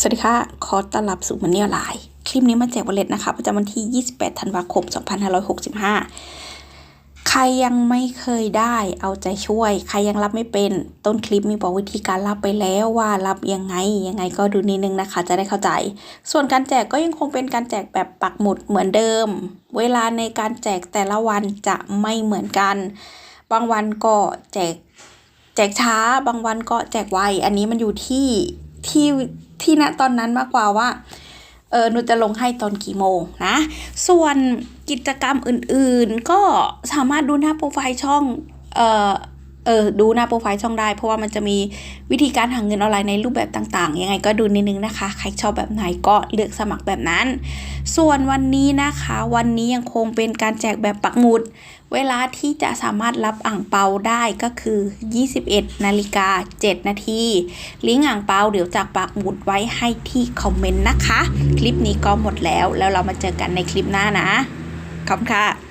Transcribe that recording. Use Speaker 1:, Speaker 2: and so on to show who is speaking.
Speaker 1: สวัสดีค่ะ ขอต้อนรับสู่มันนี่ออนไลน์คลิปนี้มาแจกวอลเล็ตนะคะ ประจำวันที่ 28 ธันวาคม 2565 ใครยังไม่เคยได้เอาใจช่วย ใครยังรับไม่เป็นต้นคลิปมีบอกวิธีการรับไปแล้วว่ารับยังไง ยังไงก็ดูนิดนึงนะคะ จะได้เข้าใจ ส่วนการแจกก็ยังคงเป็นการแจกแบบปักหมุดเหมือนเดิม เวลาในการแจกแต่ละวันจะไม่เหมือนกัน บางวันก็แจก แจกช้า บางวันก็แจกไว อันนี้มันอยู่ที่ที่ ที่ณตอนนั้นมากกว่าว่าเออหนูจะลงให้ตอนกี่โมงนะ ส่วนกิจกรรมอื่นๆ ก็สามารถดูหน้าโปรไฟล์ช่องเออ เออดูหน้าโปรไฟล์ช่องได้ เพราะว่ามันจะมีวิธีการหาเงินออนไลน์ในรูปแบบต่างๆ ยังไงก็ดูนิดนึงนะคะ ใครชอบแบบไหนก็เลือกสมัครแบบนั้น ส่วนวันนี้นะคะ วันนี้ยังคงเป็นการแจกแบบปักหมุด เวลาที่จะสามารถรับอ่างเปาได้ก็คือ 21นาฬิกา7นาทีลิงก์อ่างเปาเดี๋ยวจากปักหมุดไว้ให้ที่คอมเมนต์นะคะ คลิปนี้ก็หมดแล้วแล้วเรามาเจอกันในคลิปหน้านะขอบคุณค่ะ